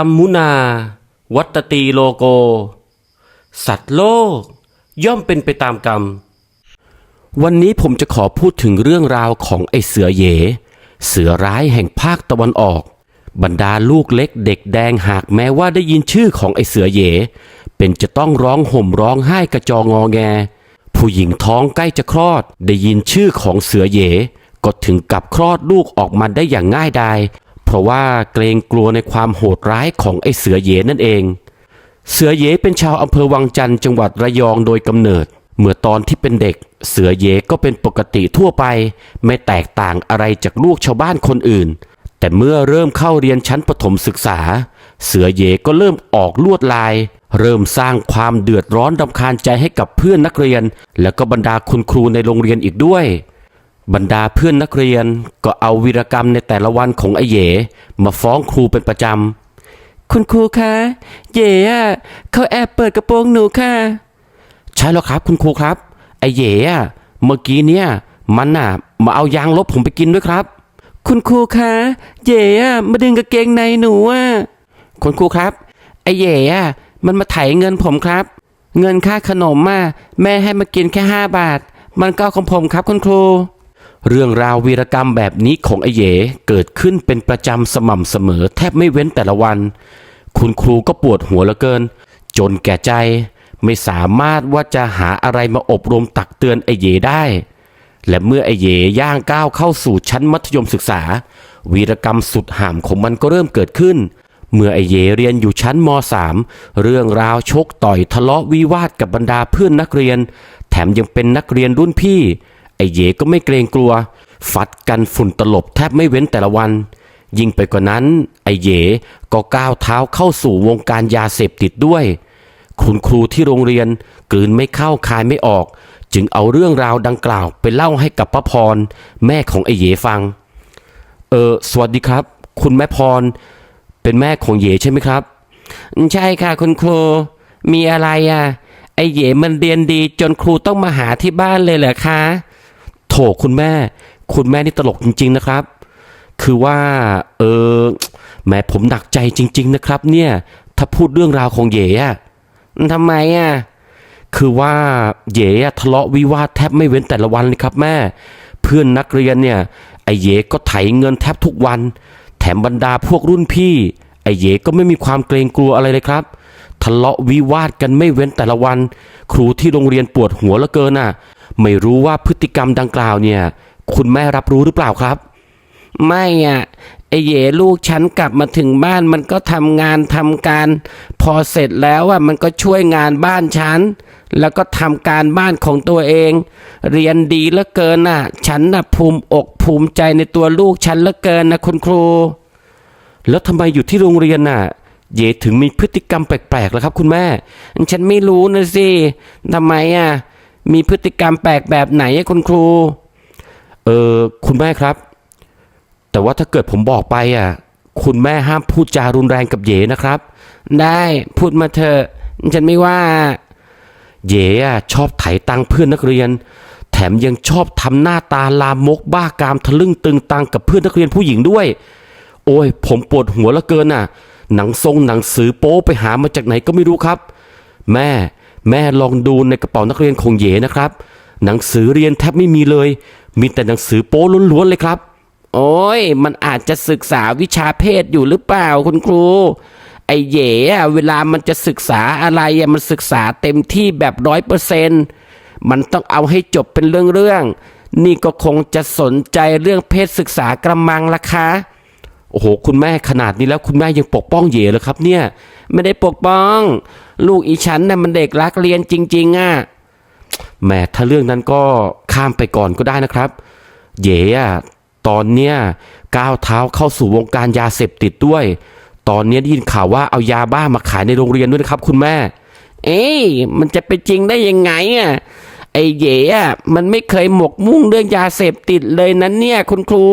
รมมุนา วัตตีโลโก สัตว์โลก ย่อมเป็นไปตามกรรม วันนี้ผมจะขอพูดถึงเรื่องราวของไอเสือเหยเสือร้ายแห่งภาคตะวันออก บรรดาลูกเล็กเด็กแดงหากแม้ว่าได้ยินชื่อของไอเสือเหยเป็นจะต้องร้องห่มร้องไห้กระจองอแง ผู้หญิงท้องใกล้จะคลอด ได้ยินชื่อของเสือเหยก็ถึงกับคลอดลูกออกมาได้อย่างง่ายดาย เพราะว่าเกรงกลัวในความโหดร้ายของไอเสือเหยนั่นเอง เสือเหยเป็นชาวอำเภอวังจันทร์จังหวัดระยองโดยกำเนิด เมื่อตอนที่เป็นเด็ก เสือเหยก็เป็นปกติทั่วไป ไม่แตกต่างอะไรจากลูกชาวบ้านคนอื่น แต่เมื่อเริ่มเข้าเรียนชั้นประถมศึกษา เสือเหยก็เริ่มออกลวดลาย เริ่มสร้างความเดือดร้อนรำคาญใจให้กับเพื่อนนักเรียน และก็บรรดาคุณครูในโรงเรียนอีกด้วย บรรดาเพื่อนนักเรียนก็เอาวีรกรรมในแต่ละวันของไอเหยมาฟ้องครูเป็นประจำ คุณครูคะ เย่อะเขาแอบเปิดกระโปรงหนูค่ะ ใช่แล้วครับคุณครูครับ ไอเย่อะเมื่อกี้เนี่ย มันน่ะ มาเอายางลบผมไปกินด้วยครับ คุณครูคะเย่อะมาดึงกางเกงในหนูอะคุณครูครับ ไอเย่อะมันมาไถเงินผมครับ เงินค่าขนมอะแม่ให้มากินแค่ห้าบาท มันก็ของผมครับคุณครู เรื่องราววีรกรรมแบบนี้ของไอเยเกิดขึ้นเป็นประจำสม่ำเสมอแทบไม่เว้นแต่ละวัน คุณครูก็ปวดหัวเหลือเกิน จนแก่ใจ ไม่สามารถว่าจะหาอะไรมาอบรมตักเตือนไอเยได้ และเมื่อไอเยย่างก้าวเข้าสู่ชั้นมัธยมศึกษา วีรกรรมสุดห่ามของมันก็เริ่มเกิดขึ้น เมื่อไอเยเรียนอยู่ชั้นม .3 เรื่องราวชกต่อยทะเลาะวิวาทกับบรรดาเพื่อนนักเรียน แถมยังเป็นนักเรียนรุ่นพี่ ไอเหยก็ไม่เกรงกลัว ฟัดกันฝุ่นตลบแทบไม่เว้นแต่ละวัน ยิ่งไปกว่านั้น ไอเหยก็ก้าวเท้าเข้าสู่วงการยาเสพติดด้วย คุณครูที่โรงเรียนกลืนไม่เข้าคายไม่ออก จึงเอาเรื่องราวดังกล่าวไปเล่าให้กับป้าพร แม่ของไอเหยฟัง เออสวัสดีครับ คุณแม่พร เป็นแม่ของเหยใช่ไหมครับ ใช่ค่ะคุณครูมีอะไรอะไอเหยมันเรียนดีจนครูต้องมาหาที่บ้านเลยเหรอคะ คุณแม่ คุณแม่นี่ตลกจริง ๆ นะครับ คือว่าเออแม่ผมหนักใจจริง ๆ นะครับ เนี่ย ถ้าพูดเรื่องราวของเหยอะทำไมอะคือว่าเหยอะทะเลาะวิวาทแทบไม่เว้นแต่ละวันเลยครับแม่ เพื่อนนักเรียนเนี่ยไอเหยก็ไถเงินแทบทุกวัน แถมบรรดาพวกรุ่นพี่ ไอเหยก็ไม่มีความเกรงกลัวอะไรเลยครับ ทะเลาะวิวาทกันไม่เว้นแต่ละวัน ครูที่โรงเรียนปวดหัวเหลือเกินอะ ไม่รู้ว่าพฤติกรรมดังกล่าวเนี่ย คุณแม่รับรู้หรือเปล่าครับ ไม่อะไอเหยลูกฉันกลับมาถึงบ้านมันก็ทำงานทำการ พอเสร็จแล้วอะมันก็ช่วยงานบ้านฉัน แล้วก็ทำการบ้านของตัวเอง เรียนดีเหลือเกินน่ะ ฉันน่ะภูมิอกภูมิใจในตัวลูกฉันเหลือเกินนะคุณครู แล้วทำไมอยู่ที่โรงเรียนน่ะเยถึงมีพฤติกรรมแปลกๆแล่ะครับ คุณแม่ ฉันไม่รู้นะสิทำไมอะ มีพฤติกรรมแปลกแบบไหนคุณครู เออคุณแม่ครับ แต่ว่าถ้าเกิดผมบอกไปอะ คุณแม่ห้ามพูดจารุนแรงกับเยนะครับ ได้พูดมาเถอะฉันไม่ว่า เยอะชอบไถตังเพื่อนนักเรียน แถมยังชอบทำหน้าตาลามกบ้ากามทะลึ่งตึงตังกับเพื่อนนักเรียนผู้หญิงด้วย โอ้ย ผมปวดหัวลือเกินน่ะ หนังทรงหนังสือโป๊ไปหามาจากไหนก็ไม่รู้ครับ แม่ แม่ลองดูในกระเป๋านักเรียนของเยนะครับ หนังสือเรียนแทบไม่มีเลย มีแต่หนังสือโป๊ล้วนๆเลยครับ โอ้ยมันอาจจะศึกษาวิชาเพศอยู่หรือเปล่าคุณครู ไอเย่เวลามันจะศึกษาอะไรมันศึกษาเต็มที่แบบร้อยเปอร์เซนมันต้องเอาให้จบเป็นเรื่องๆนี่ก็คงจะสนใจเรื่องเพศศึกษากระมังละคะ โอ้โห คุณแม่ขนาดนี้แล้วคุณแม่ยังปกป้องเย่เลยครับ เนี่ย ไม่ได้ปกป้อง ลูกอีฉันน่ะมันเด็กรักเรียนจริง ๆอะแหม่ถ้าเรื่องนั้นก็ข้ามไปก่อนก็ได้นะครับ เย่อะตอนเนี้ยก้าวเท้าเข้าสู่วงการยาเสพติดด้วย ตอนเนี้ยได้ยินข่าวว่าเอายาบ้ามาขายในโรงเรียนด้วยนะครับ คุณแม่ เอ้ยมันจะเป็นจริงได้ยังไงอะไอ้เย่อะมันไม่เคยหมกมุ่งเรื่องยาเสพติดเลยนั้นเนี่ย คุณครู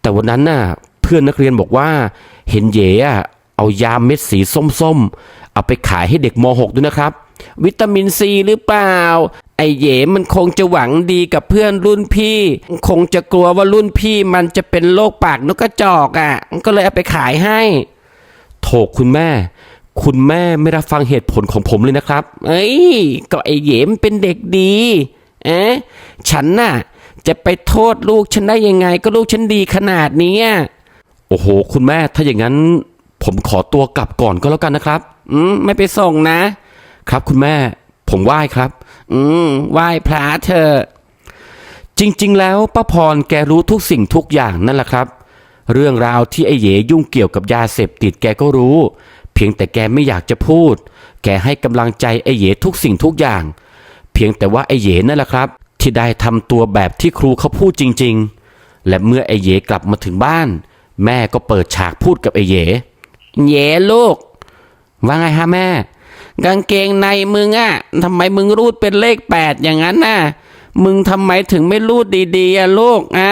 แต่วันนั้นน่ะ พื่อนนักเรียนบอกว่า เห็นเย่ะเอายาเม็ดสีส้มๆ เอาไปขายให้เด็กม .6 ด้วยนะครับ วิตามินซีหรือเปล่า ไอเหยมันคงจะหวังดีกับเพื่อนรุ่นพี่ คงจะกลัวว่ารุ่นพี่มันจะเป็นโรคปากนกกระจอกอะ่ะ ก็เลยเอาไปขายให้ โถคุณแม่ คุณแม่ไม่รับฟังเหตุผลของผมเลยนะครับ เอ้ย ก็ไอเยมเป็นเด็กดี เอ๊ะ ฉันน่ะ จะไปโทษลูกฉันได้ยังไง ก็ลูกฉันดีขนาดนี้ โอ้โห คุณแม่ถ้าอย่างนั้น ผมขอตัวกลับก่อนก็แล้วกันนะครับ อืมไม่ไปส่งนะ ครับคุณแม่ผมไหว้ครับ อืมไหว้พระเธอ จริง ๆ แล้วป้าพรแกรู้ทุกสิ่งทุกอย่างนั่นแหละครับ เรื่องราวที่ไอ้เหยยุ่งเกี่ยวกับยาเสพติดแกก็รู้ เพียงแต่แกไม่อยากจะพูด แกให้กำลังใจไอ้เหยทุกสิ่งทุกอย่าง เพียงแต่ว่าไอ้เหยนั่นแหละครับ ที่ได้ทำตัวแบบที่ครูเขาพูดจริง ๆ และเมื่อไอ้เหยกลับมาถึงบ้าน แม่ก็เปิดฉากพูดกับไอ้เหยเหยลูก ว่าไงฮะแม่ กางเกงในมึงอะทำไมมึงรูดเป็นเลขแปดอย่างนั้นน่ะ มึงทำไมถึงไม่รูดดีๆอะลูกอะ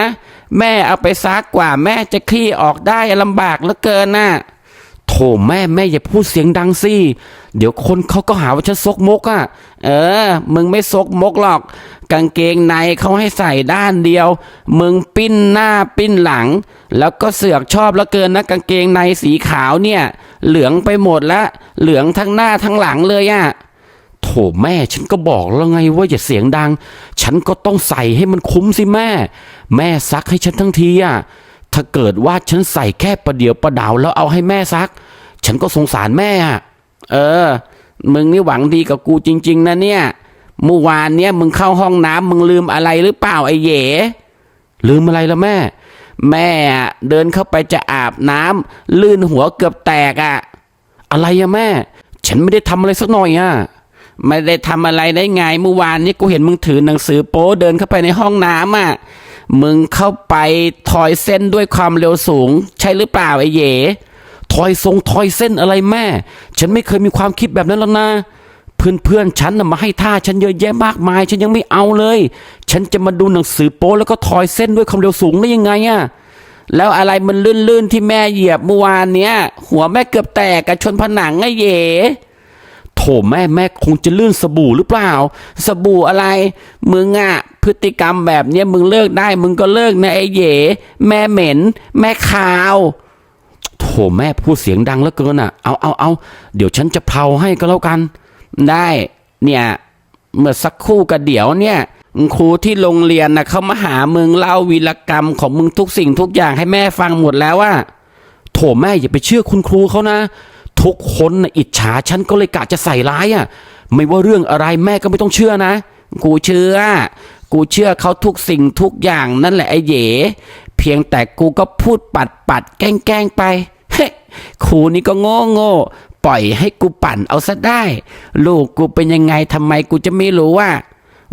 แม่เอาไปซักกว่าแม่จะคลี่ออกได้ลำบากเหลือเกินน่ะโถแม่แม่อย่าพูดเสียงดังสิ เดี๋ยวคนเขาก็หาว่าฉันซกมกอะ่ะ เออ มึงไม่ซกมกหรอก กางเกงในเขาให้ใส่ด้านเดียว มึงปิ้นหน้าปิ้นหลัง แล้วก็เสือกชอบเหลือเกินนะกางเกงในสีขาวเนี่ย เหลืองไปหมดละเหลืองทั้งหน้าทั้งหลังเลยอะโถแม่ฉันก็บอกแล้วไงว่าอย่าเสียงดัง ฉันก็ต้องใส่ให้มันคุ้มสิแม่ แม่ซักให้ฉันทั้งทีอะ่ะถ้าเกิดว่าฉันใส่แค่ประเดี๋ยวประดาวแล้วเอาให้แม่ซัก ฉันก็สงสารแม่อะเออ มึงนี่หวังดีกับกูจริง ๆนะเนี่ย เมื่อวานเนี่ยมึงเข้าห้องน้ำมึงลืมอะไรหรือเปล่าไอ้เหยลืมอะไรละแม่ แม่เดินเข้าไปจะอาบน้ำลื่นหัวเกือบแตกอะ่ะ อะไรอะแม่ ฉันไม่ได้ทำอะไรสักหน่อยอะไม่ได้ทำอะไรได้ไงเมื่อวานนี้กูเห็นมึงถือหนังสือโป๊เดินเข้าไปในห้องน้ำอะมึงเข้าไปถอยเส้นด้วยความเร็วสูง ใช่หรือเปล่าไอ้เหยทอยทรงทอยเส้นอะไรแม่ ฉันไม่เคยมีความคิดแบบนั้นแล้วนะ เพื่อนเพื่อนๆฉันน่ะมาให้ท่าฉันเยอะแยะมากมาย ฉันยังไม่เอาเลย ฉันจะมาดูหนังสือโป๊แล้วก็ทอยเส้นด้วยความเร็วสูงได้ยังไงอะแล้วอะไรมันลื่นๆที่แม่เหยียบเมื่อวานเนี้ย หัวแม่เกือบแตกกระชนผนังไอ้เหยโถแม่แม่คงจะลื่นสบู่หรือเปล่า สบู่อะไร มึงอะพฤติกรรมแบบเนี้ยมึงเลิกได้ มึงก็เลิกนะไอ้เหยแม่เหม็น แม่ขาวโถแม่พูดเสียงดังเหลือเกินอะ เอาเอาเอาเดี๋ยวฉันจะเผาให้ก็แล้วกัน ได้เนี่ยเมื่อสักครู่กับเดี๋ยวเนี่ยครูที่โรงเรียนนะเขามาหามึงเล่าวีรกรรมของมึงทุกสิ่งทุกอย่างให้แม่ฟังหมดแล้วว่าโถแม่อย่าไปเชื่อคุณครูเขานะ ทุกคนนะอิจฉาฉันก็เลยกะจะใส่ร้ายอะ ไม่ว่าเรื่องอะไรแม่ก็ไม่ต้องเชื่อนะ กูเชื่อ กูเชื่อเขาทุกสิ่งทุกอย่างนั่นแหละไอ้เหยเพียงแต่กูก็พูดปัดปัดแกล้งแกล้งไปครูนี่ก็โง่โง่ ปล่อยให้กูปั่นเอาซะได้ ลูกกูเป็นยังไงทำไมกูจะไม่รู้ว่า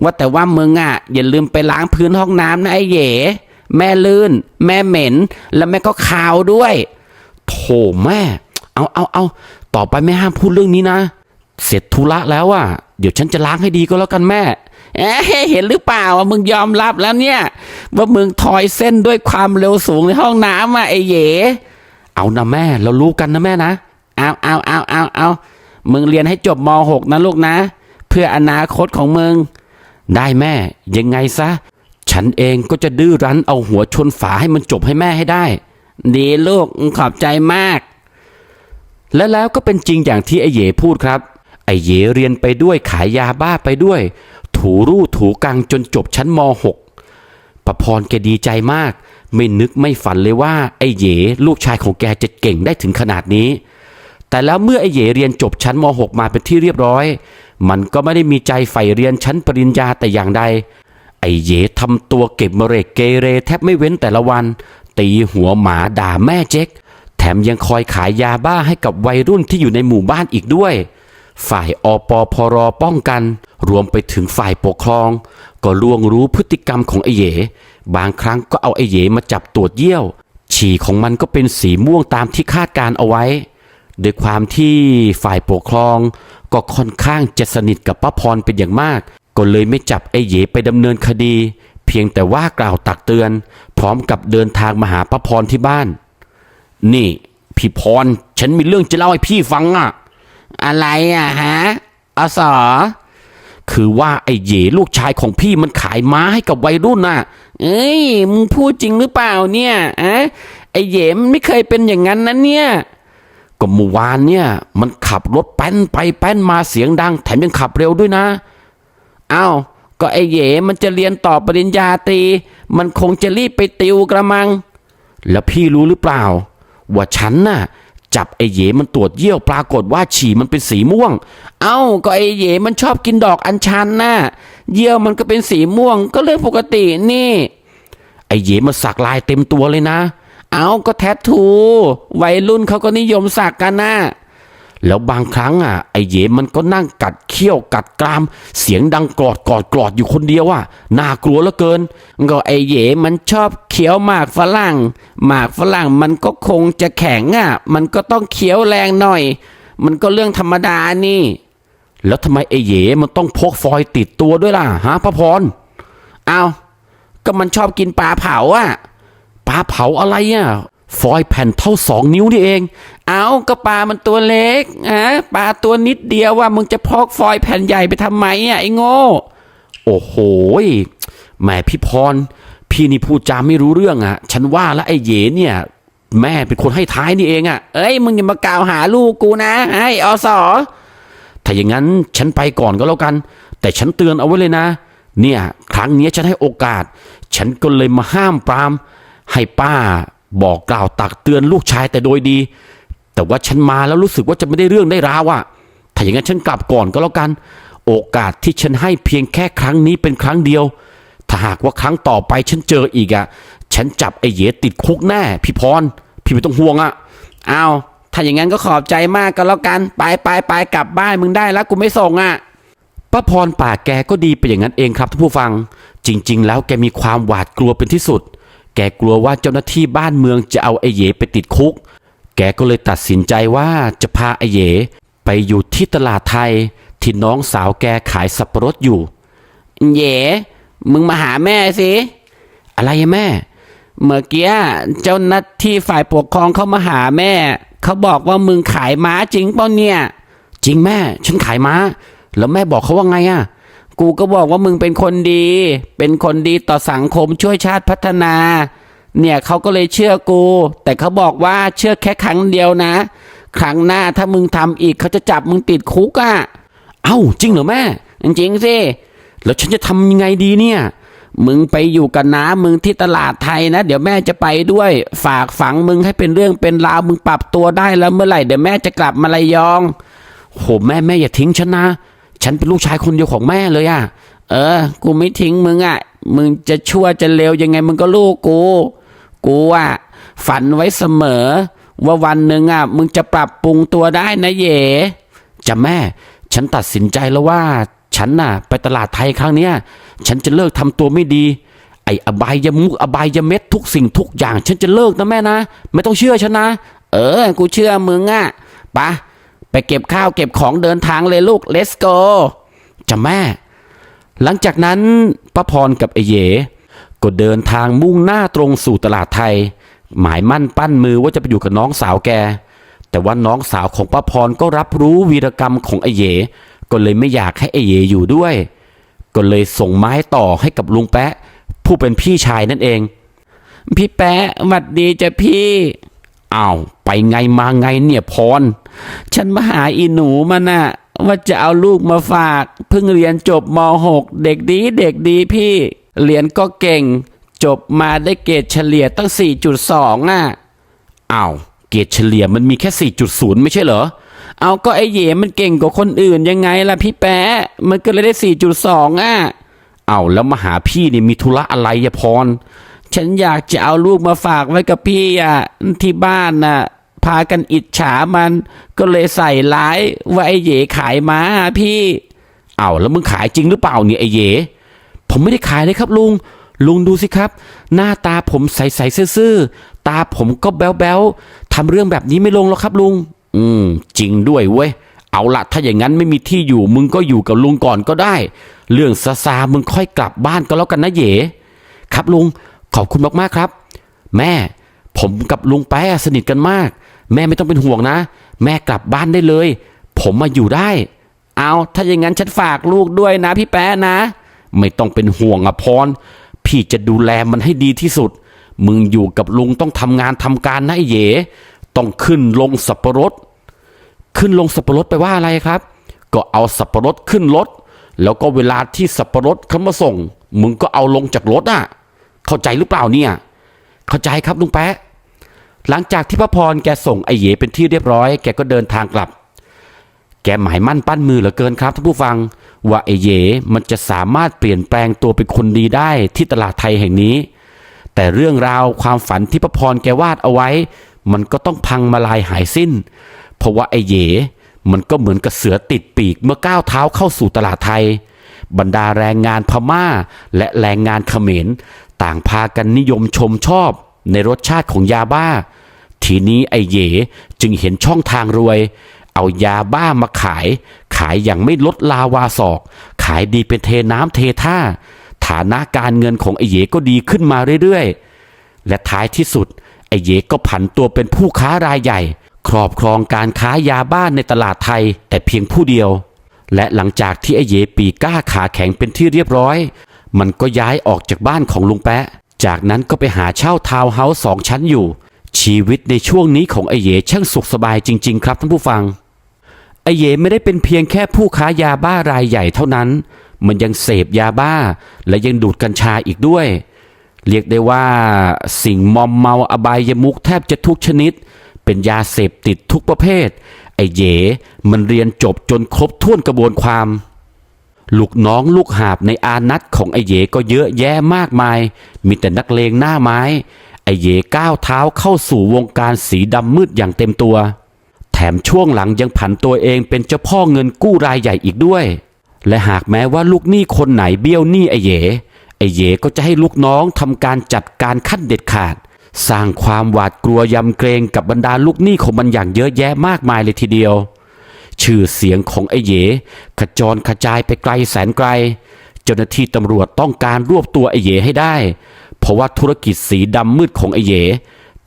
ว่าแต่ว่ามึงอะ อย่าลืมไปล้างพื้นห้องน้ำนะไอ้เหยแม่ลื่น แม่เหม็น แล้วแม่ก็คาวด้วยโถแม่ เอาเอาเอาต่อไปแม่ห้ามพูดเรื่องนี้นะ เสร็จธุระแล้วอะเดี๋ยวฉันจะล้างให้ดีก็แล้วกันแม่เอ๊ะเห็นหรือเปล่าว่ามึงยอมรับแล้วเนี่ย ว่ามึงถอยเส้นด้วยความเร็วสูงในห้องน้ำอะไอ้เหยเอานะแม่ เรารู้กันนะแม่นะ เอาเอาเอาเอาเอามึงเรียนให้จบม .6 นะลูกนะ เพื่ออนาคตของมึง ได้แม่ ยังไงซะ ฉันเองก็จะดื้อรั้นเอาหัวชนฝาให้มันจบให้แม่ให้ได้ ดีลูกขอบใจมาก และแล้วก็เป็นจริงอย่างที่ไอเหยพูดครับ ไอเหยเรียนไปด้วยขายยาบ้าไปด้วย ถูรูถูกังจนจบชั้นม .6 ประพรแกดีใจมาก ไม่นึกไม่ฝันเลยว่า ไอเหยลูกชายของแกจะเก่งได้ถึงขนาดนี้ แต่แล้วเมื่อไอเหยเรียนจบชั้นม .6 มาเป็นที่เรียบร้อย มันก็ไม่ได้มีใจใฝ่เรียนชั้นปริญญาแต่อย่างใด ไอเหยทำตัวเก็บมะเรกเกเรแทบไม่เว้นแต่ละวัน ตีหัวหมาด่าแม่เจ๊กแถมยังคอยขายยาบ้าให้กับวัยรุ่นที่อยู่ในหมู่บ้านอีกด้วย ฝ่ายอปพรป้องกัน รวมไปถึงฝ่ายปกครอง ก็ล่วงรู้พฤติกรรมของไอเหยบางครั้งก็เอาไอเหยมาจับตรวจเยี่ยว ฉี่ของมันก็เป็นสีม่วงตามที่คาดการเอาไว้ โดยความที่ฝ่ายปกครองก็ค่อนข้างจะสนิทกับป้าพรเป็นอย่างมาก ก็เลยไม่จับไอ้เหยไปดำเนินคดี เพียงแต่ว่ากล่าวตักเตือน พร้อมกับเดินทางมาหาป้าพรที่บ้าน นี่ พี่พร ฉันมีเรื่องจะเล่าให้พี่ฟังอะอะไรอะฮะอสอคือว่าไอ้เหยลูกชายของพี่มันขายม้าให้กับวัยรุ่นน่ะ เอ้ยมึงพูดจริงหรือเปล่าเนี่ยอะไอ้เยมไม่เคยเป็นอย่างนั้นนะเนี่ย ก็เมื่อวานเนี่ย มันขับรถแป้นไปแป้นมาเสียงดัง แถมยังขับเร็วด้วยนะอ้าวก็ไอเหยมันจะเรียนต่อปริญญาตรีมันคงจะรีบไปติวกระมัง แล้วพี่รู้หรือเปล่า ว่าฉันน่ะ จับไอเหยมันตรวจเยี่ยวปรากฏว่าฉี่มันเป็นสีม่วง เอ้าก็ไอเหยมันชอบกินดอกอัญชันน่ะเยี่ยวมันก็เป็นสีม่วง ก็เรื่องปกตินี่ ไอเหยมันสักลายเต็มตัวเลยนะ เอาก็แทททู วัยรุ่นเขาก็นิยมสักกันนะแล้วบางครั้งอะไอเหยมันก็นั่งกัดเขี้ยวกัดกราม เสียงดังกรอดกรอดกรอดอยู่คนเดียวอะน่ากลัวเหลือเกิน ก็ไอเหยมันชอบเคี้ยวหมากฝรั่ง หมากฝรั่งมันก็คงจะแข็งอะ มันก็ต้องเคี้ยวแรงหน่อย มันก็เรื่องธรรมดานี่ แล้วทำไมไอเหยมันต้องพกฟอยติดตัวด้วยล่ะฮะพระพรเอาก็มันชอบกินปลาเผาอะ ปลาเผาอะไรอะฟอยแผ่นเท่าสองนิ้วนี่เอง เอาก็ปลามันตัวเล็กอะปลาตัวนิดเดียวว่ามึงจะพอกฟอยแผ่นใหญ่ไปทำไมอะไอ้โง่ โอ้โหยแหม่พี่พร พี่นี่พูดจาไม่รู้เรื่องอะ ฉันว่าแล้วไอ้เยเนี่ย แม่เป็นคนให้ท้ายนี่เองอะ เอ้ยมึงอย่ามากล่าวหาลูกกูนะไอ้อสอถ้าอย่างนั้นฉันไปก่อนก็แล้วกัน แต่ฉันเตือนเอาไว้เลยนะ เนี่ย ครั้งนี้ฉันให้โอกาส ฉันก็เลยมาห้ามปราม ให้ป้าบอกกล่าวตักเตือนลูกชายแต่โดยดี แต่ว่าฉันมาแล้วรู้สึกว่าจะไม่ได้เรื่องได้ราวอะถ้าอย่างนั้นฉันกลับก่อนก็แล้วกัน โอกาสที่ฉันให้เพียงแค่ครั้งนี้เป็นครั้งเดียว ถ้าหากว่าครั้งต่อไปฉันเจออีกอะฉันจับไอ้เหยติดคุกแน่พี่พร พี่ไม่ต้องห่วงอะเอาถ้าอย่างนั้นก็ขอบใจมากก็แล้วกัน ไปไปไปกลับบ้านมึงได้แล้วกูไม่ส่งอะป้าพรป่าแกก็ดีไปอย่างนั้นเองครับท่านผู้ฟัง จริง ๆ แล้วแกมีความหวาดกลัวเป็นที่สุด แกกลัวว่าเจ้าหน้าที่บ้านเมืองจะเอาไอ้เหยไปติดคุก แกก็เลยตัดสินใจว่าจะพาไอ้เหยไปอยู่ที่ตลาดไทย ที่น้องสาวแกขายสับปะรดอยู่เหยมึงมาหาแม่สิ อะไรแม่ เมื่อกี้เจ้าหน้าที่ฝ่ายปกครองเขามาหาแม่ เขาบอกว่ามึงขายม้าจริงเปล่าเนี่ย จริงแม่ ฉันขายม้า แล้วแม่บอกเขาว่าไงอะ กูก็บอกว่ามึงเป็นคนดี เป็นคนดีต่อสังคมช่วยชาติพัฒนา เนี่ยเขาก็เลยเชื่อกู แต่เขาบอกว่าเชื่อแค่ครั้งเดียวนะ ครั้งหน้าถ้ามึงทำอีกเขาจะจับมึงติดคุกอะ่ะ เอ้าจริงเหรอแม่ จริงสิแล้วฉันจะทำยังไงดีเนี่ย มึงไปอยู่กับน้ามึงที่ตลาดไทยนะ เดี๋ยวแม่จะไปด้วย ฝากฝังมึงให้เป็นเรื่องเป็นราวมึงปรับตัวได้แล้วเมื่อไหร่เดี๋ยวแม่จะกลับมาระยองโหแม่แม่อย่าทิ้งฉันนะ ฉันเป็นลูกชายคนเดียวของแม่เลยอะเออ กูไม่ทิ้งมึงอะมึงจะชั่วจะเลวยังไงมึงก็ลูกกู กูอะฝันไว้เสมอ ว่าวันหนึ่งอะมึงจะปรับปรุงตัวได้นะเย่จะแม่ ฉันตัดสินใจแล้วว่า ฉันน่ะ ไปตลาดไทยครั้งเนี้ย ฉันจะเลิกทำตัวไม่ดี ไอ้อบายยมุกอบายยเม็ดทุกสิ่งทุกอย่าง ฉันจะเลิกนะแม่นะ ไม่ต้องเชื่อฉันนะ เออ กูเชื่อมึงอะไปะ ไปเก็บข้าวเก็บของเดินทางเลยลูก let's go จะแม่ หลังจากนั้นป้าพรกับไอเยก็เดินทางมุ่งหน้าตรงสู่ตลาดไทย หมายมั่นปั้นมือว่าจะไปอยู่กับน้องสาวแก แต่ว่าน้องสาวของป้าพรก็รับรู้วีรกรรมของไอเยก็เลยไม่อยากให้ไอเยอยู่ด้วย ก็เลยส่งไม้ต่อให้กับลุงแปะ ผู้เป็นพี่ชายนั่นเอง พี่แปะหวัดดีจ้ะพี่ อ้าวไปไงมาไงเนี่ยพร ฉันมาหาอีหนูมาน่ะ ว่าจะเอาลูกมาฝาก เพิ่งเรียนจบม .6 เด็กดีเด็กดีพี่ เรียนก็เก่ง จบมาได้เกรดเฉลี่ยตั้ง 4.2อะอ้าวเกรดเฉลี่ยมันมีแค่ 4.0 ไม่ใช่เหรอ เอาก็ไอเหยมันเก่งกว่าคนอื่นยังไงล่ะพี่แปะมันก็เลยได้ 4.2อะเอาแล้วมาหาพี่นี่มีธุระอะไรยะพร ฉันอยากจะเอาลูกมาฝากไว้กับพี่อะที่บ้านน่ะ พากันอิจฉามัน ก็เลยใส่ร้ายว่าไอ้เหยขายม้าพี่ เอาแล้วมึงขายจริงหรือเปล่าเนี่ยไอ้เหยผมไม่ได้ขายเลยครับลุง ลุงดูสิครับ หน้าตาผมใสๆซื่อๆตาผมก็แบ๊วๆทำเรื่องแบบนี้ไม่ลงหรอกครับลุง อืม จริงด้วยเว้ยเอาละถ้าอย่างนั้นไม่มีที่อยู่มึงก็อยู่กับลุงก่อนก็ได้ เรื่องซาซามึงค่อยกลับบ้านก็แล้วกันนะเหยครับลุง ขอบคุณมากๆครับ แม่ ผมกับลุงแป๊ะสนิทกันมาก แม่ไม่ต้องเป็นห่วงนะ แม่กลับบ้านได้เลย ผมมาอยู่ได้ เอาถ้าอย่างนั้นฉันฝากลูกด้วยนะ พี่แป๊ะนะ ไม่ต้องเป็นห่วงอะพร พี่จะดูแลมันให้ดีที่สุด มึงอยู่กับลุงต้องทำงานทำการนะไอเหยต้องขึ้นลงสับปะรด ขึ้นลงสับปะรดไปว่าอะไรครับ ก็เอาสับปะรดขึ้นรถ แล้วก็เวลาที่สับปะรดเขามาส่ง มึงก็เอาลงจากรถอะ เข้าใจหรือเปล่าเนี่ย เข้าใจครับลุงแปะหลังจากที่พระพรแกส่งไอเหยเป็นที่เรียบร้อย แกก็เดินทางกลับ แกหมายมั่นปั้นมือเหลือเกินครับท่านผู้ฟัง ว่าไอเหยมันจะสามารถเปลี่ยนแปลงตัวเป็นคนดีได้ที่ตลาดไทยแห่งนี้ แต่เรื่องราวความฝันที่พระพรแกวาดเอาไว้ มันก็ต้องพังมาลายหายสิ้น เพราะว่าไอเหยมันก็เหมือนกับเสือติดปีกเมื่อก้าวเท้าเข้าสู่ตลาดไทย บรรดาแรงงานพม่า และแรงงานเขมร ต่างพากันนิยมชมชอบในรสชาติของยาบ้า ทีนี้ไอเยจึงเห็นช่องทางรวย เอายาบ้ามาขาย ขายอย่างไม่ลดลาวาศอก ขายดีเป็นเทน้ำเทท่า ฐานะการเงินของไอเยก็ดีขึ้นมาเรื่อยๆ และท้ายที่สุด ไอเยก็ผันตัวเป็นผู้ค้ารายใหญ่ ครอบครองการค้ายาบ้านในตลาดไทยแต่เพียงผู้เดียว และหลังจากที่ไอเยปีก้าขาแข็งเป็นที่เรียบร้อย มันก็ย้ายออกจากบ้านของลุงแปะ จากนั้นก็ไปหาเช่าทาวน์เฮาส์สองชั้นอยู่ ชีวิตในช่วงนี้ของไอเหยช่างสุขสบายจริง ๆ ครับท่านผู้ฟัง ไอเหยไม่ได้เป็นเพียงแค่ผู้ค้ายาบ้ารายใหญ่เท่านั้น มันยังเสพยาบ้า และยังดูดกัญชาอีกด้วย เรียกได้ว่าสิ่งมอมเมาอบายมุกแทบจะทุกชนิด เป็นยาเสพติดทุกประเภท ไอเหยมันเรียนจบจนครบถ้วนกระบวนความ ลูกน้องลูกหาบในอานัตของไอเยก็เยอะแยะมากมาย มีแต่นักเลงหน้าไม้ ไอเยก้าวเท้าเข้าสู่วงการสีดำมืดอย่างเต็มตัว แถมช่วงหลังยังผันตัวเองเป็นเจ้าพ่อเงินกู้รายใหญ่อีกด้วย และหากแม้ว่าลูกหนี้คนไหนเบี้ยวหนี้ไอเยไอเยก็จะให้ลูกน้องทำการจัดการขั้นเด็ดขาด สร้างความหวาดกลัวยำเกรงกับบรรดาลูกหนี้ของมันอย่างเยอะแยะมากมายเลยทีเดียว ชื่อเสียงของไอเยขจรกระจายไปไกลแสนไกล เจ้าหน้าที่ตำรวจต้องการรวบตัวไอเยให้ได้ เพราะว่าธุรกิจสีดำมืดของไอเย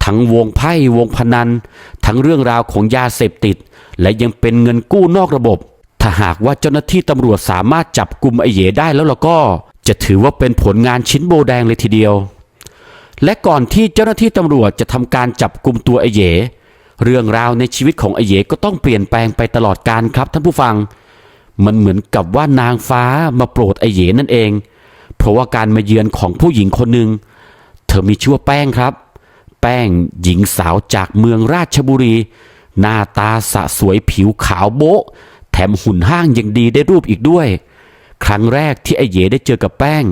ทั้งวงไพ่วงพนัน ทั้งเรื่องราวของยาเสพติด และยังเป็นเงินกู้นอกระบบ ถ้าหากว่าเจ้าหน้าที่ตำรวจสามารถจับกลุ่มไอเยได้แล้วล่ะก็ จะถือว่าเป็นผลงานชิ้นโบแดงเลยทีเดียว และก่อนที่เจ้าหน้าที่ตำรวจจะทำการจับกลุ่มตัวไอเย เรื่องราวในชีวิตของไอเยก็ต้องเปลี่ยนแปลงไปตลอดการครับท่านผู้ฟัง มันเหมือนกับว่านางฟ้ามาโปรดไอเยนั่นเอง เพราะว่าการมาเยือนของผู้หญิงคนหนึ่งเธอมีชื่อว่าแป้งครับ แป้งหญิงสาวจากเมืองราชบุรี หน้าตาสะสวยผิวขาวโบ๊ะ แถมหุ่นห้างยังดีได้รูปอีกด้วย ครั้งแรกที่ไอเยได้เจอกับแป้ง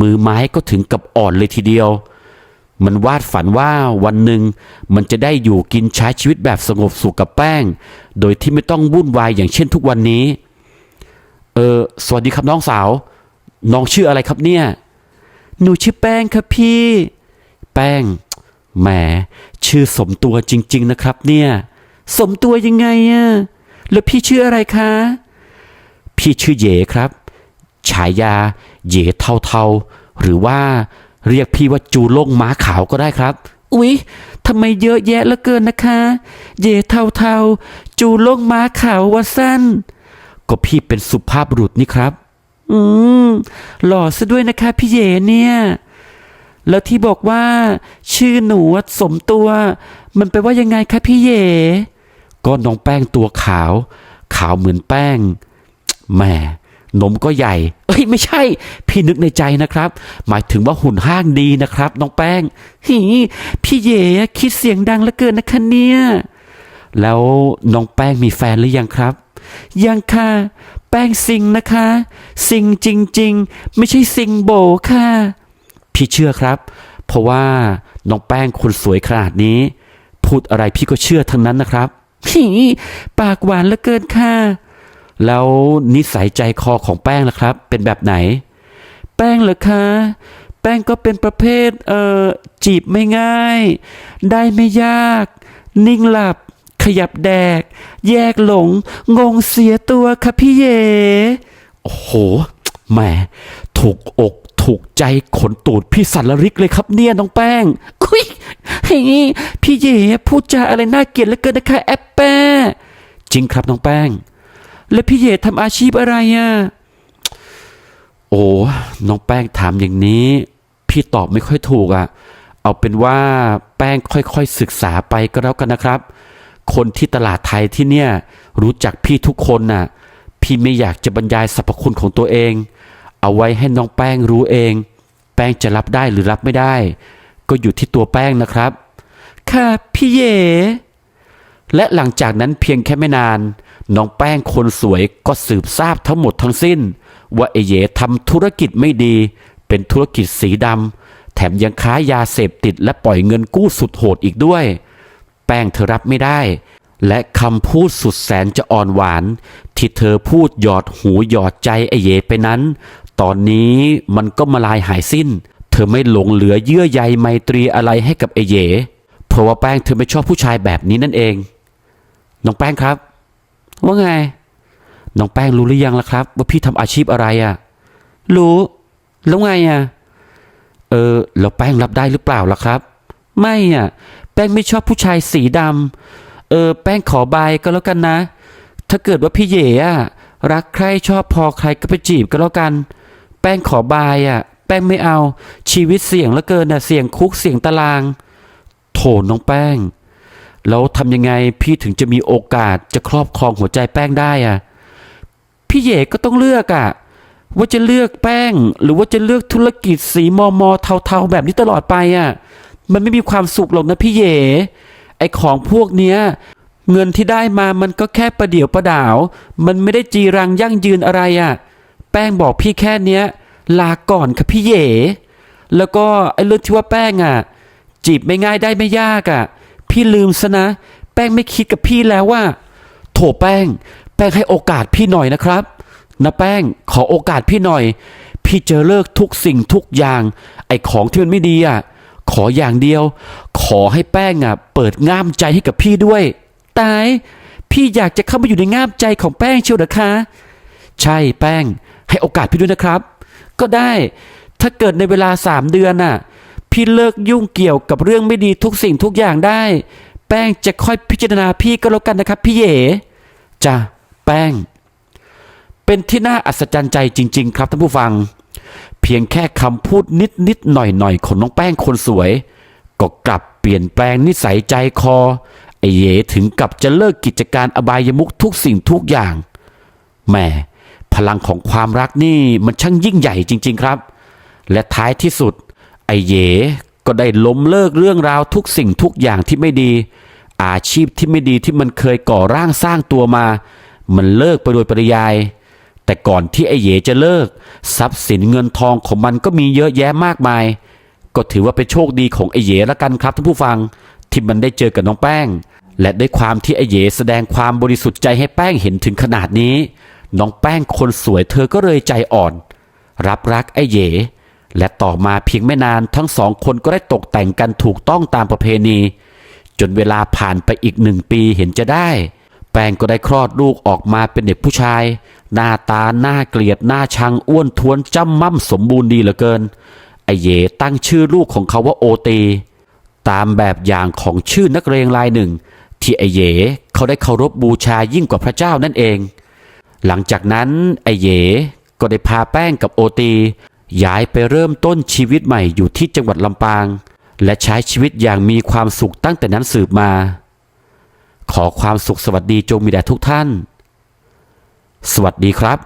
มือไม้ก็ถึงกับอ่อนเลยทีเดียว มันวาดฝันว่าวันหนึ่งมันจะได้อยู่กินใช้ชีวิตแบบสงบสุขกับแป้ง โดยที่ไม่ต้องวุ่นวายอย่างเช่นทุกวันนี้ เออสวัสดีครับน้องสาว น้องชื่ออะไรครับเนี่ย หนูชื่อแป้งครับพี่ แป้ง แหม ชื่อสมตัวจริง ๆ นะครับ เนี่ย สมตัวยังไงอะแล้วพี่ชื่ออะไรคะ พี่ชื่อเยครับ ฉายาเยเทาๆหรือว่า เรียกพี่ว่าจูโล่งม้าขาวก็ได้ครับ อุ๊ยทำไมเยอะแยะเหลือเกินนะคะเหยเทาๆจูโล่งม้าขาววะสั้น ก็พี่เป็นสุภาพบุรุษนี่ครับ อืม หล่อซะด้วยนะคะ พี่เยเนี่ย แล้วที่บอกว่า ชื่อหนูสมตัว มันแปว่ายังไงคะพี่เยก็น้องแป้งตัวขาว ขาวเหมือนแป้งแหม่ นมก็ใหญ่ เอ้ยไม่ใช่ พี่นึกในใจนะครับ หมายถึงว่าหุ่นห้างดีนะครับ น้องแป้งหีพี่เหยคิดเสียงดังเหลือเกินนะคะเนี่ยแล้วน้องแป้งมีแฟนหรือยังครับ ยังค่ะ แป้งซิงนะคะซิงจริง ๆ ไม่ใช่ซิงโบค่ะ พี่เชื่อครับ เพราะว่าน้องแป้งคนสวยขนาดนี้ พูดอะไรพี่ก็เชื่อทั้งนั้นนะครับหีปากหวานเหลือเกินค่ะ แล้วนิสัยใจคอของแป้งล่ะครับ เป็นแบบไหน แป้งเหรอคะ แป้งก็เป็นประเภท เอ่อ จีบไม่ง่าย ได้ไม่ยาก นิ่งหลับ ขยับแดก แยกหลง งงเสียตัวค่ะพี่เย โอ้โห แหม ถูกอกถูกใจขนตูดพี่สันลริกเลยครับเนี่ยน้องแป้ง อุ้ยเฮ้พี่เย่พูดจาอะไรน่าเกลียดเหลือเกินนะคะแอปแป้ จริงครับน้องแป้ง แล้วพี่เย่ทำอาชีพอะไรอะ โอ้น้องแป้งถามอย่างนี้ พี่ตอบไม่ค่อยถูกอะ เอาเป็นว่าแป้งค่อยๆศึกษาไปก็แล้วกันนะครับ คนที่ตลาดไทยที่เนี่ย รู้จักพี่ทุกคนน่ะ พี่ไม่อยากจะบรรยายสรรพคุณของตัวเอง เอาไว้ให้น้องแป้งรู้เอง แป้งจะรับได้หรือรับไม่ได้ ก็อยู่ที่ตัวแป้งนะครับ ค่ะพี่เยและหลังจากนั้นเพียงแค่ไม่นาน น้องแป้งคนสวยก็สืบทราบทั้งหมดทั้งสิ้น ว่าเอเยทำธุรกิจไม่ดี เป็นธุรกิจสีดำแถมยังค้ายาเสพติดและปล่อยเงินกู้สุดโหดอีกด้วย แป้งเธอรับไม่ได้ และคำพูดสุดแสนจะอ่อนหวาน ที่เธอพูดหยอดหูหยอดใจไอเยไปนั้น ตอนนี้มันก็มาลายหายสิ้น เธอไม่หลงเหลือเยื่อใยไมตรีอะไรให้กับไอเยเพราะว่าแป้งเธอไม่ชอบผู้ชายแบบนี้นั่นเองน้องแป้งครับ ว่าไง น้องแป้งรู้หรือยังล่ะครับ ว่าพี่ทำอาชีพอะไรอะ่ะ รู้ แล้วไงอะ่ะ เออ แล้วแป้งรับได้หรือเปล่าล่ะครับ ไม่อะ แป้งไม่ชอบผู้ชายสีดำเออ แป้งขอบายก็แล้วกันนะ ถ้าเกิดว่าพี่เย่อะรักใครชอบพอใครก็ไปจีบก็แล้วกัน แป้งขอบายอะ แป้งไม่เอา ชีวิตเสี่ยงเหลือเกินอะ เสี่ยงคุกเสี่ยงตาราง โถน้องแป้ง แล้วทำยังไงพี่ถึงจะมีโอกาสจะครอบครองหัวใจแป้งได้อะพี่เย่ก็ต้องเลือกอะว่าจะเลือกแป้ง หรือว่าจะเลือกธุรกิจสีมอมอเทาๆแบบนี้ตลอดไปอะมันไม่มีความสุขหรอกนะพี่เย่ไอของพวกเนี้ยเงินที่ได้มามันก็แค่ประเดี๋ยวประดาว มันไม่ได้จีรังยั่งยืนอะไรอะ แป้งบอกพี่แค่เนี้ย ลาก่อนค่ะพี่เย่แล้วก็ไอ้เรื่องที่ว่าแป้งอะ จีบไม่ง่ายได้ไม่ยากอะ พี่ลืมซะนะ แป้งไม่คิดกับพี่แล้วว่า โถแป้ง แป้งให้โอกาสพี่หน่อยนะครับนะแป้งขอโอกาสพี่หน่อย พี่จะเลิกทุกสิ่งทุกอย่าง ไอ้ของที่มันไม่ดีอะขออย่างเดียว ขอให้แป้งอะ เปิดง่ามใจให้กับพี่ด้วย ตาย พี่อยากจะเข้ามาอยู่ในง่ามใจของแป้งเชียวเหรอคะ ใช่แป้ง ให้โอกาสพี่ด้วยนะครับ ก็ได้ ถ้าเกิดในเวลาสามเดือนน่ะ พี่เลิกยุ่งเกี่ยวกับเรื่องไม่ดีทุกสิ่งทุกอย่างได้ แป้งจะค่อยพิจารณาพี่ก็แล้วกันนะครับ พี่เย่จ้ะแป้ง เป็นที่น่าอัศจรรย์ใจจริง ๆ ครับท่านผู้ฟัง เพียงแค่คำพูดนิดนิดๆหน่อยหน่อยๆของน้องแป้งคนสวย ก็กลับเปลี่ยนแปลงนิสัยใจคอไอเยถึงกับจะเลิกกิจการอบายมุกทุกสิ่งทุกอย่างแหมพลังของความรักนี่มันช่างยิ่งใหญ่จริง ๆ ครับ และท้ายที่สุด ไอเยก็ได้ล้มเลิกเรื่องราวทุกสิ่งทุกอย่างที่ไม่ดี อาชีพที่ไม่ดีที่มันเคยก่อร่างสร้างตัวมา มันเลิกไปโดยปริยาย แต่ก่อนที่ไอเยจะเลิก ทรัพย์สินเงินทองของมันก็มีเยอะแยะมากมาย ก็ถือว่าเป็นโชคดีของไอเยละกันครับท่านผู้ฟัง ที่มันได้เจอกับน้องแป้ง และด้วยความที่ไอเยแสดงความบริสุทธิ์ใจให้แป้งเห็นถึงขนาดนี้ น้องแป้งคนสวยเธอก็เลยใจอ่อน รับรักไอเย และต่อมาเพียงไม่นานทั้งสองคนก็ได้ตกแต่งกันถูกต้องตามประเพณี จนเวลาผ่านไปอีกหนึ่งปีเห็นจะได้ แป้งก็ได้คลอดลูกออกมาเป็นเด็กผู้ชาย หน้าตาหน้าเกลียดหน้าชังอ้วนท้วนจ้ำม่ำสมบูรณ์ดีเหลือเกินไอเยตั้งชื่อลูกของเขาว่าโอตีตามแบบอย่างของชื่อนักเรียงรายหนึ่ง ที่ไอเยเขาได้เคารพบูชายิ่งกว่าพระเจ้านั่นเอง หลังจากนั้นไอเยก็ได้พาแป้งกับโอตี ย้ายไปเริ่มต้นชีวิตใหม่อยู่ที่จังหวัดลำปาง และใช้ชีวิตอย่างมีความสุขตั้งแต่นั้นสืบมา ขอความสุขสวัสดีจงมีแด่ทุกท่าน สวัสดีครับ